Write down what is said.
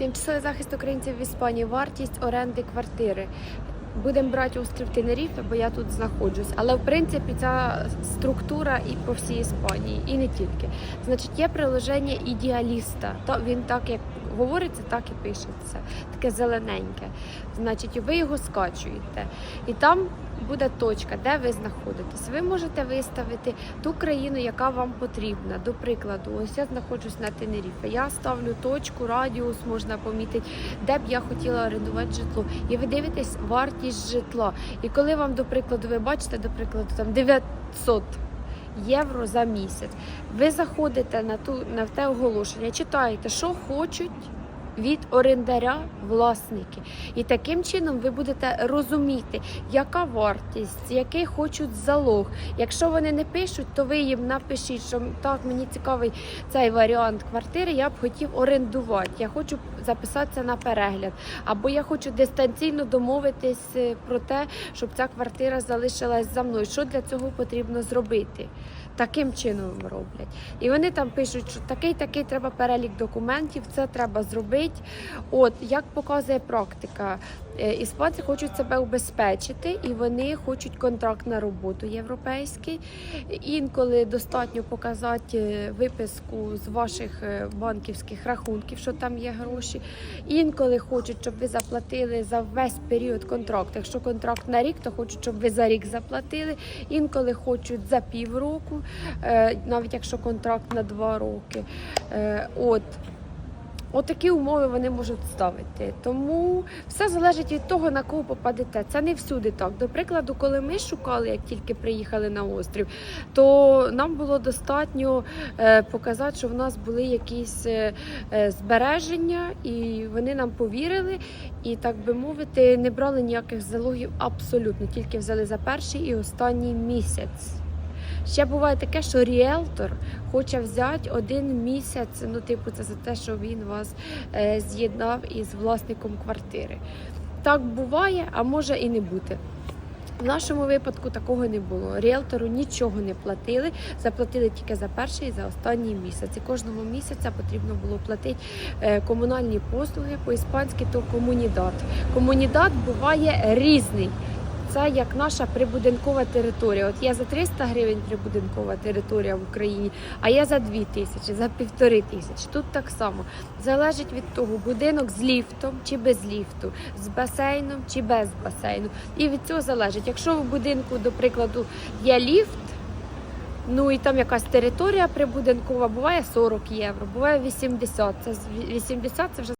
Тимчасовий захист українців в Іспанії, вартість оренди квартири. Будемо брати у скриптинерів, бо я тут знаходжусь. Але в принципі ця структура і по всій Іспанії, і не тільки. Значить, є приложення ідеаліста. То він так як говориться, так і пишеться. Таке зелененьке. Значить, ви його скачуєте, і там буде точка, де ви знаходитесь. Ви можете виставити ту країну, яка вам потрібна. До прикладу, ось я знаходжусь на Тенеріфе. Я ставлю точку, радіус можна помітити, де б я хотіла орендувати житло. І ви дивитесь вартість житла. І коли вам, до прикладу, ви бачите, до прикладу, там 900 євро за місяць. Ви заходите на ту на те оголошення, читаєте, що хочуть. Від орендаря власники, і таким чином ви будете розуміти, яка вартість, який хочуть залог. Якщо вони не пишуть, то ви їм напишіть, що так мені цікавий цей варіант квартири. Я б хотів орендувати. Я хочу записатися на перегляд, або я хочу дистанційно домовитись е, про те, щоб ця квартира залишилась за мною. Що для цього потрібно зробити? Таким чином роблять. І вони там пишуть, що такий такий треба перелік документів, це треба зробити. От як показує практика, е, іспанці хочуть себе убезпечити, і вони хочуть контракт на роботу європейський. Інколи достатньо показати е, виписку з ваших е, банківських рахунків, що там є гроші. Інколи хочуть, щоб ви заплатили за весь період контракту. Якщо контракт на рік, то хочуть, щоб ви за рік заплатили. Інколи хочуть за півроку, е, навіть якщо контракт на два роки. Е, От. Отакі умови вони можуть ставити. Тому все залежить від того, на кого попадете. Це не всюди так. До прикладу, коли ми шукали, як тільки приїхали на острів, то нам було достатньо е, показати, що в нас були якісь збереження, і вони нам повірили. І так би мовити, не брали ніяких залогів абсолютно, тільки взяли за перший і останній місяць. Ще буває таке, що ріелтор хоче взяти один місяць. Ну, типу, це за те, що він вас е, з'єднав із власником квартири. Так буває, а може і не бути. В нашому випадку такого не було. Ріелтору нічого не платили, заплатили тільки за перший і за останній місяць. І кожного місяця потрібно було платити е, комунальні послуги по-іспанськи, то комунідат. Комунідат буває різний. Це як наша прибудинкова територія. От є за 300 гривень прибудинкова територія в Україні, а є за 2 тисячі, за півтори тисячі. Тут так само залежить від того, будинок з ліфтом чи без ліфту, з басейном чи без басейну. І від цього залежить. Якщо в будинку, до прикладу, є ліфт. Ну і там якась територія прибудинкова, буває 40 євро, буває 80. Це з- 80 це вже